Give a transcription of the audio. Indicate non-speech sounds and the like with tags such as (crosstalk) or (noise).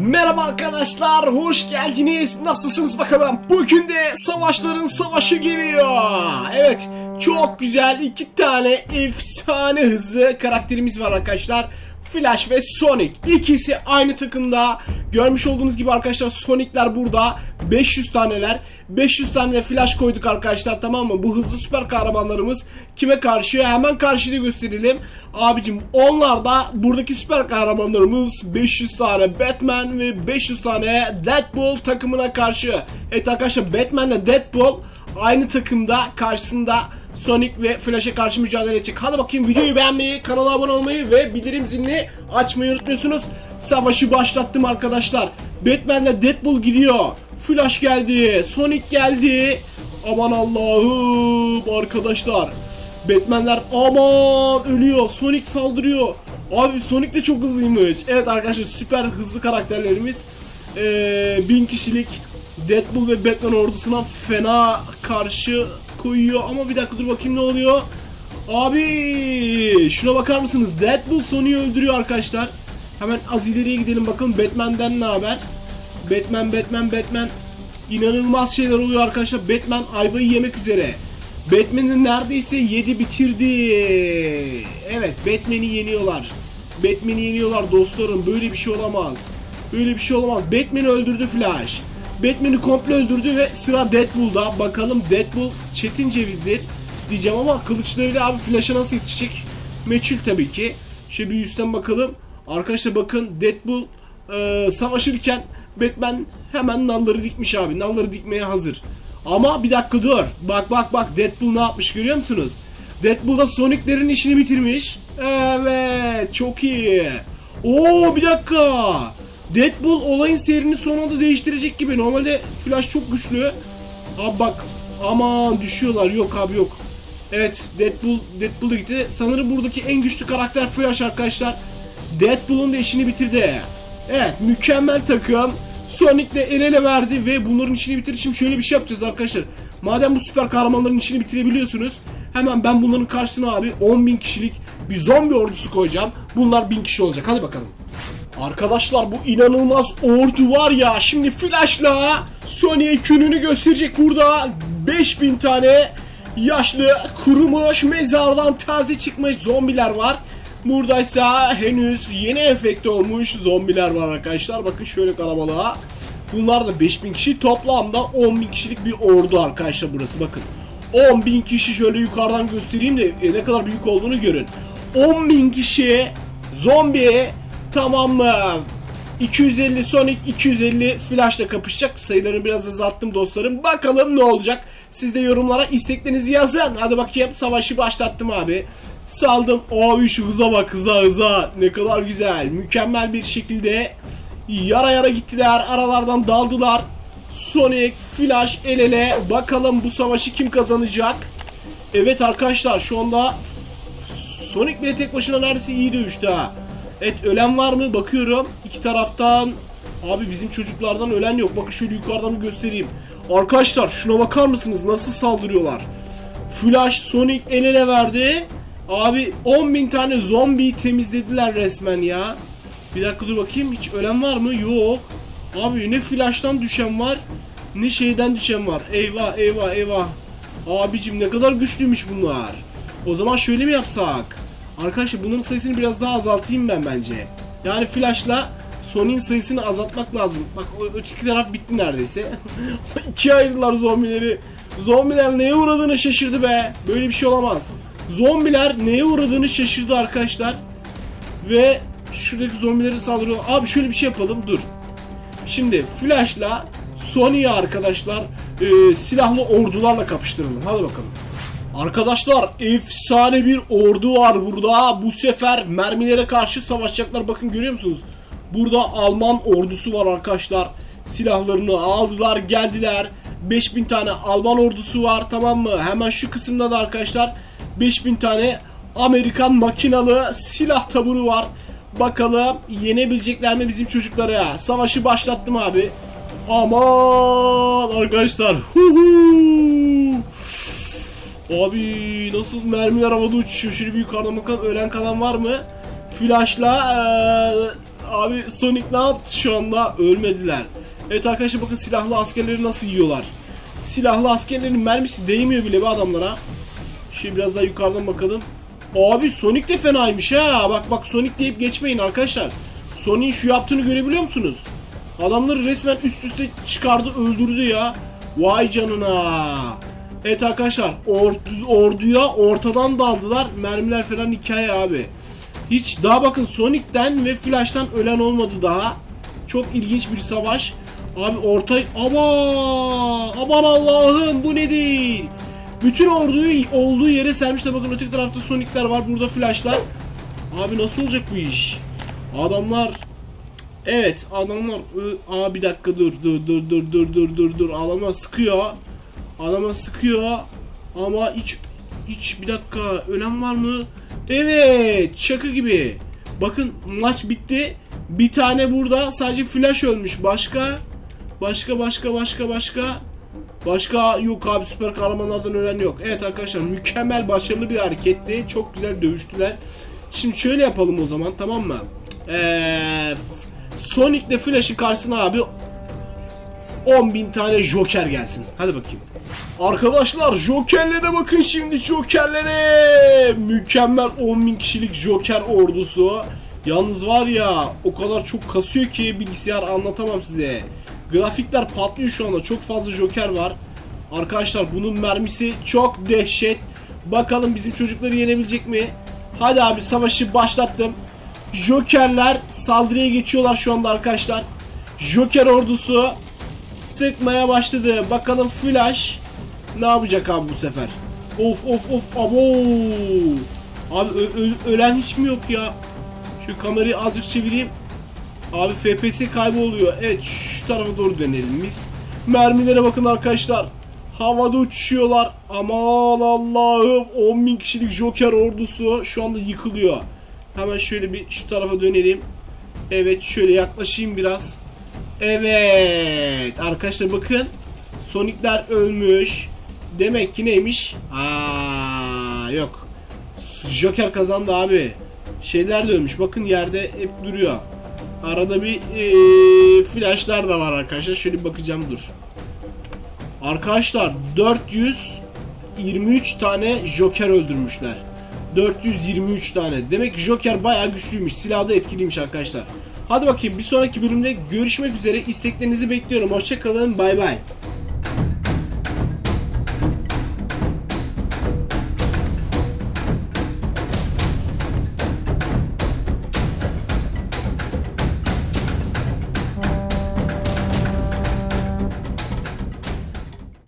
Merhaba arkadaşlar, hoş geldiniz. Nasılsınız bakalım? Bugün de savaşların savaşı geliyor. Evet, çok güzel iki tane efsane hızlı karakterimiz var arkadaşlar. Flash ve Sonic. İkisi aynı takımda. Görmüş olduğunuz gibi arkadaşlar Sonic'ler burada. 500 taneler. 500 tane de Flash koyduk arkadaşlar tamam mı? Bu hızlı süper kahramanlarımız kime karşı? Hemen karşıda gösterelim. Abicim onlar da buradaki süper kahramanlarımız 500 tane Batman ve 500 tane Deadpool takımına karşı. Evet arkadaşlar Batman ile Deadpool aynı takımda karşısında Sonic ve Flash'a karşı mücadele edecek. Hadi bakayım videoyu beğenmeyi, kanala abone olmayı ve bildirim zilini açmayı unutmuyorsunuz. Savaşı başlattım arkadaşlar. Batman ile Deadpool gidiyor. Flash geldi, Sonic geldi. Aman Allah'ım arkadaşlar. Batman'ler aman ölüyor. Sonic saldırıyor. Abi Sonic de çok hızlıymış. Evet arkadaşlar süper hızlı karakterlerimiz. Ee, bin kişilik Deadpool ve Batman ordusuna fena karşı koyuyor. Ama bir dakika dur bakayım ne oluyor. Abi şuna bakar mısınız? Deadpool Sonic'i öldürüyor arkadaşlar. Hemen az ileriye gidelim bakalım Batman'den ne haber? Batman, Batman, Batman. İnanılmaz şeyler oluyor arkadaşlar. Batman ayvayı yemek üzere. Batman'i neredeyse yedi bitirdi. Evet Batman'i yeniyorlar. Batman'i yeniyorlar dostlarım. Böyle bir şey olamaz. Böyle bir şey olamaz. Batman'i öldürdü Flash. Batman'i komple öldürdü ve sıra Deadpool'da. Bakalım Deadpool çetin cevizdir diyeceğim ama kılıçlarıyla abi Flash'a nasıl yetişecek? Meçhul tabii ki. Şöyle bir üstten bakalım. Arkadaşlar bakın Deadpool e, savaşırken Batman hemen nalları dikmiş abi. Nalları dikmeye hazır. Ama bir dakika dur. Bak bak bak Deadpool ne yapmış görüyor musunuz? Deadpool da Sonic'lerin işini bitirmiş. Evet çok iyi. Oo bir dakika. Deadpool olayın seyrini son anda değiştirecek gibi. Normalde Flash çok güçlü. Abi bak aman düşüyorlar. Yok abi yok. Evet Deadpool Deadpool gitti. Sanırım buradaki en güçlü karakter Flash arkadaşlar. Deadpool'un da işini bitirdi. Evet mükemmel takım. Sonic de el ele verdi ve bunların işini bitirdi. Şimdi şöyle bir şey yapacağız arkadaşlar. Madem bu süper kahramanların işini bitirebiliyorsunuz. Hemen ben bunların karşısına abi 10.000 kişilik bir zombi ordusu koyacağım. Bunlar 1000 kişi olacak. Hadi bakalım. Arkadaşlar bu inanılmaz ordu var ya. Şimdi Flash'la Sonic'e gününü gösterecek burada. 5000 tane yaşlı kurumuş mezardan taze çıkmış zombiler var. Buradaysa henüz yeni efekte olmuş zombiler var arkadaşlar. Bakın şöyle kalabalığa. Bunlar da 5000 kişi toplamda 10.000 kişilik bir ordu arkadaşlar burası bakın. 10.000 kişi şöyle yukarıdan göstereyim de e, ne kadar büyük olduğunu görün. 10.000 kişi zombi tamam mı? 250 Sonic 250 Flash'la kapışacak. Sayılarını biraz azalttım dostlarım. Bakalım ne olacak. Siz de yorumlara isteklerinizi yazın. Hadi bakayım savaşı başlattım abi. Saldım. Abi şu hıza bak hıza hıza. Ne kadar güzel. Mükemmel bir şekilde yara yara gittiler. Aralardan daldılar. Sonic, Flash el ele. Bakalım bu savaşı kim kazanacak? Evet arkadaşlar şu anda Sonic bile tek başına neredeyse iyi dövüştü ha. Evet ölen var mı? Bakıyorum. İki taraftan Abi bizim çocuklardan ölen yok. Bakın şöyle yukarıdan bir göstereyim. Arkadaşlar şuna bakar mısınız? Nasıl saldırıyorlar? Flash Sonic el ele verdi. Abi 10.000 tane zombi temizlediler resmen ya. Bir dakika dur bakayım. Hiç ölen var mı? Yok. Abi ne flash'tan düşen var ne şeyden düşen var. Eyvah eyvah eyvah. Abicim ne kadar güçlüymüş bunlar. O zaman şöyle mi yapsak? Arkadaşlar bunların sayısını biraz daha azaltayım ben bence. Yani flash'la Sonic'in sayısını azaltmak lazım. Bak öteki taraf bitti neredeyse. (laughs) İkiye ayırdılar zombileri. Zombiler neye uğradığını şaşırdı be. Böyle bir şey olamaz. Zombiler neye uğradığını şaşırdı arkadaşlar. Ve şuradaki zombileri saldırıyor. Abi şöyle bir şey yapalım dur. Şimdi Flash'la Sony'yi arkadaşlar e, silahlı ordularla kapıştıralım. Hadi bakalım. Arkadaşlar efsane bir ordu var burada. Bu sefer mermilere karşı savaşacaklar. Bakın görüyor musunuz? Burada Alman ordusu var arkadaşlar. Silahlarını aldılar geldiler. 5000 tane Alman ordusu var tamam mı? Hemen şu kısımda da arkadaşlar 5000 tane Amerikan makinalı silah taburu var. Bakalım yenebilecekler mi bizim çocuklara? Savaşı başlattım abi. Aman arkadaşlar. Huhu. Abi nasıl mermiler havada uçuşuyor. Şöyle bir yukarıdan bakalım ölen kalan var mı? Flash'la eee, Abi Sonic ne yaptı şu anda? Ölmediler. Evet arkadaşlar bakın silahlı askerleri nasıl yiyorlar. Silahlı askerlerin mermisi değmiyor bile be adamlara. Şimdi biraz daha yukarıdan bakalım. Abi Sonic de fenaymış ha. Bak bak Sonic deyip geçmeyin arkadaşlar. Sonic'in şu yaptığını görebiliyor musunuz? Adamları resmen üst üste çıkardı öldürdü ya. Vay canına. Evet arkadaşlar ordu, orduya ortadan daldılar. Mermiler falan hikaye abi. Hiç daha bakın Sonic'ten ve Flash'tan ölen olmadı daha. Çok ilginç bir savaş. Abi orta... Aman! Aman Allah'ım bu nedir? Bütün orduyu olduğu yere sermişler. Bakın öteki tarafta Sonic'ler var. Burada Flash'lar. Abi nasıl olacak bu iş? Adamlar... Evet adamlar... Aa bir dakika dur dur dur dur dur dur dur dur. Adamlar sıkıyor. Adamlar sıkıyor. Ama hiç... Hiç bir dakika ölen var mı? Evet şaka gibi. Bakın maç bitti. Bir tane burada sadece flash ölmüş. Başka? Başka başka başka başka? Başka yok abi süper kahramanlardan ölen yok. Evet arkadaşlar mükemmel başarılı bir hareketti. Çok güzel dövüştüler. Şimdi şöyle yapalım o zaman tamam mı? Ee, Sonic ile Flash'ın karşısına abi 10.000 tane Joker gelsin. Hadi bakayım. Arkadaşlar Joker'lere bakın şimdi Joker'lere. Mükemmel 10.000 kişilik Joker ordusu. Yalnız var ya o kadar çok kasıyor ki bilgisayar anlatamam size. Grafikler patlıyor şu anda. Çok fazla Joker var. Arkadaşlar bunun mermisi çok dehşet. Bakalım bizim çocukları yenebilecek mi? Hadi abi savaşı başlattım. Jokerler saldırıya geçiyorlar şu anda arkadaşlar. Joker ordusu sıkmaya başladı. Bakalım Flash ne yapacak abi bu sefer? Of of of abo. Abi ölen hiç mi yok ya? Şu kamerayı azıcık çevireyim. Abi FPS kayboluyor. Evet şu tarafa doğru dönelim biz. Mermilere bakın arkadaşlar. Havada uçuşuyorlar. Aman Allah'ım 10.000 kişilik Joker ordusu şu anda yıkılıyor. Hemen şöyle bir şu tarafa dönelim. Evet şöyle yaklaşayım biraz. Evet arkadaşlar bakın. Sonic'ler ölmüş. Demek ki neymiş? Aa yok. Joker kazandı abi. Şeyler de ölmüş. Bakın yerde hep duruyor. Arada bir eee, flashlar da var arkadaşlar. Şöyle bir bakacağım dur. Arkadaşlar 423 tane Joker öldürmüşler. 423 tane. Demek ki Joker bayağı güçlüymüş. Silahı da etkiliymiş arkadaşlar. Hadi bakayım bir sonraki bölümde görüşmek üzere. İsteklerinizi bekliyorum. Hoşçakalın. Bay bay.